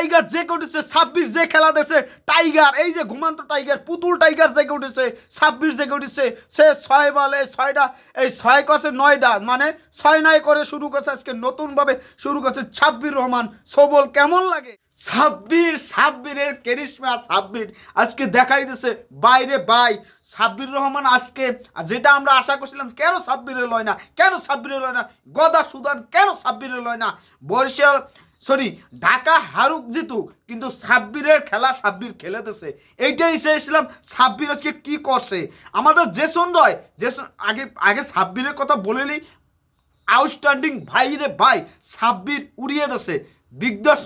Tiger জেগে উঠেছে, ছাব্বিশ যে খেলা দেশে টাইগার, এই যে ঘুমান্ত টাইগার, পুতুল টাইগার জেগে উঠেছে, ছাব্বিশ জেগে উঠেছে, সে ছয় বলে ছয়টা, এই ছয় কষে নয়টা মানে ছয় নয় করে শুরু করছে, আজকে নতুনভাবে শুরু করছে ছাব্বির রহমান। সবল কেমন লাগে? সাব্বির সাব্বিরের কেরিশমা সাব্বির আজকে দেখাই দিছে বাইরে বাই। সাব্বির রহমান আজকে যেটা আমরা আশা করছিলাম, কেন সাব্বিরে লয় না? কেন সাব্বিরে লয় না? গদা সুদান কেন সাব্বিরে লয় না? বরিশাল সরি ঢাকা হারুক জিতুক কিন্তু সাব্বিরের খেলা সাব্বির খেলেতেছে এইটাই চেয়েছিলাম, সাব্বির আজকে কি করছে? আমাদের জেসন রয়, জেসন, আগে আগে সাব্বিরের কথা বলেলি আউটস্ট্যান্ডিং ভাই রে ভাই, সাব্বির উড়িয়ে দেছে। বিগদস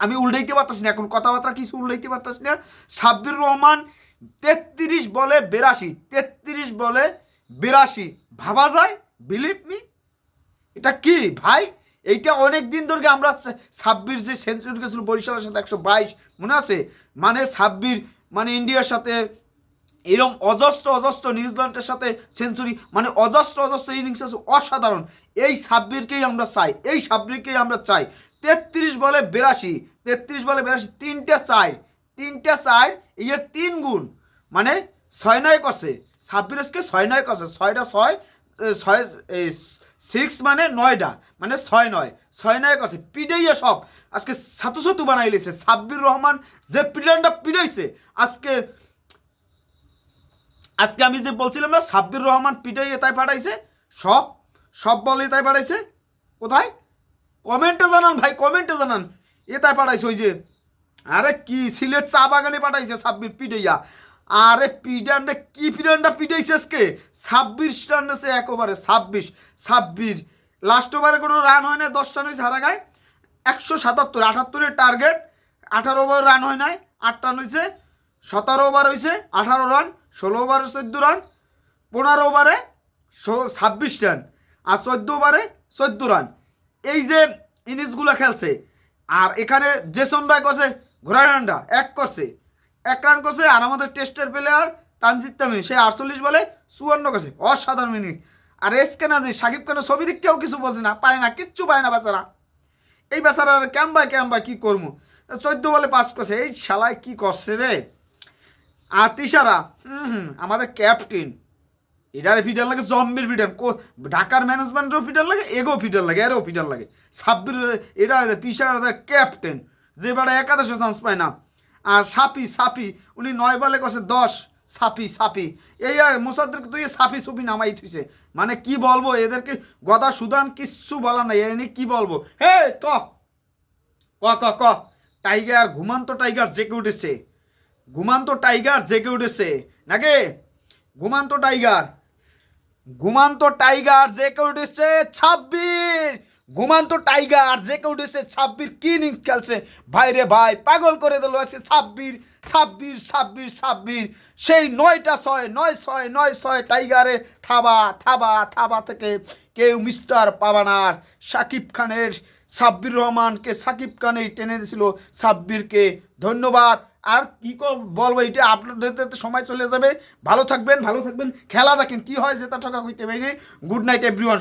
আমি উল্টাইতে পারতেছি না, এখন কথাবার্তা কিছু উল্টাইতে পারতেছি না। সাব্বির রহমান তেত্রিশ বলে বেরাশি, তেত্রিশ বলে বেরাশি। ভাবা যায় বিলিভ মি এটা কি ভাই? এইটা অনেক দিন ধরে আমরা ছাব্বির যে সেঞ্চুরি গেছিল বরিশালের সাথে একশো বাইশ, মনে আছে? মানে ছাব্বির মানে ইন্ডিয়ার সাথে এরম অজস্র অজস্র নিউজিল্যান্ডের সাথে সেঞ্চুরি মানে অজস্র অজস্র ইনিংস আছে, অসাধারণ। এই সাব্বিরকেই আমরা চাই, এই সাব্বিরকেই আমরা চাই। তেত্রিশ বলে বেরাশি, তেত্রিশ বলে বেরাশি, তিনটে চাই তিনটে চাই এর তিন গুণ। মানে ছয় নয় কষে ছাব্বিরকে ছয় নয় কষে, ছয়টা ছয় ছয় এই সিক্স মানে নয়টা মানে ছয় নয়। ছয় নয় কষে পিডাইয়ে সব। আজকে সাতু সাতু বানাই লিছে, সাব্বির রহমান যে পিডানটা পিডাইছে, আজকে আজকে আমি যে বলছিলাম না, সাব্বির রহমান পিটাই এতায় পাঠাইছে, সব সব বল তাই পাঠাইছে, কোথায়? কমেন্টে জানান ভাই, কমেন্টে জানান। এ তাই পাঠাইছে ওই যে আরে কি, সিলেট চা বাগানে পাঠাইছে সাব্বির পিটাইয়া আরে পিডানটা, কি পিডানটা পিটাইছে আজকে? ছাব্বিশ রান আছে একবারে, ছাব্বিশ ছাব্বিশ। লাস্ট ওভারে কোনো রান হয় না দশ রান হয়েছে হারা গায়। একশো সাতাত্তর, আটাত্তরের টার্গেট আঠারো ওভার রান হয় নাই আট রান হয়েছে সতেরো ওভার হয়েছে আঠারো রান ষোলো ওভারে চোদ্দ রান পনেরো ওভারে ছাব্বিশ রান আর চোদ্দ ওভারে চোদ্দ রান এই যে ইনিংসগুলো খেলছে, আর এখানে জেসন রায় করছে ঘোড়া রানটা এক করছে। এক রান করছে আর আমাদের টেস্টের প্লেয়ার তানজিদ তামিম। সে আটচল্লিশ বলে চুয়ান্ন করছে। অসাধারণ ইনিংস আর এস কেনা যে সাকিব কেন ছবি দিক কেউ কিছু বোঝে না, পারে না, কিচ্ছু পায় না বেচারা। এই বেচারা ক্যাম্বা ক্যাম্বা কী করব? চোদ্দ বলে পাস করছে। এই শালায় কি করছে রে? আর তিসারা হুম হুম, আমাদের ক্যাপ্টেন এটার ফিডার লাগে জম্বির ফিডার ঢাকার ম্যানেজমেন্টেরও ফিডার লাগে এগো ফিডার লাগে, এরও ফিডার লাগে। সাব্বির এটা তিসারা ক্যাপ্টেন যে বারে একাদশে চান্স পায় না। আর সাপি সাপি। উনি নয় বলে কছে দশ। সাপি সাপি। এই আর মোসাদ্দেরকে তুই সাপি, সুপি নামাই থুইছে। মানে কি বলব, এদেরকে গদা সুদান কিচ্ছু বলা নাই, এ নিয়ে কি বলব? হে, ক? ক ক ক। টাইগার, ঘুমান্ত টাইগার জেগে উঠেছে। ঘুমান্ত টাইগার জেগে উঠেছে। নাকি? ঘুমান্ত টাইগার। ঘুমান্ত টাইগার জেগে উঠেছে ছাব্বির ঘুমান্ত টাইগার জেগে উঠেছে ছাব্বির কি ইনিংস খেলছে? ভাইরে ভাই, পাগল করে দিল আছে ছাব্বির ছাব্বির ছাব্বির ছাব্বির সেই নয়টা ছয়, নয় ছয় নয় ছয় টাইগারে থাবা থাবা থাবা থেকে কেউ মিস্টার পাবানার সাকিব খানের, সাব্বির রহমানকে সাকিব খানেই টেনে দিয়েছিল সাব্বিরকে। ধন্যবাদ। আর কি বলব, এটা আপলোড দিতে দিতে সময় চলে যাবে। ভালো থাকবেন ভালো থাকবেন। খেলা দেখেন, কি হয় জেতা টাকা হইতে পারি গুড নাইট এভরিওয়ান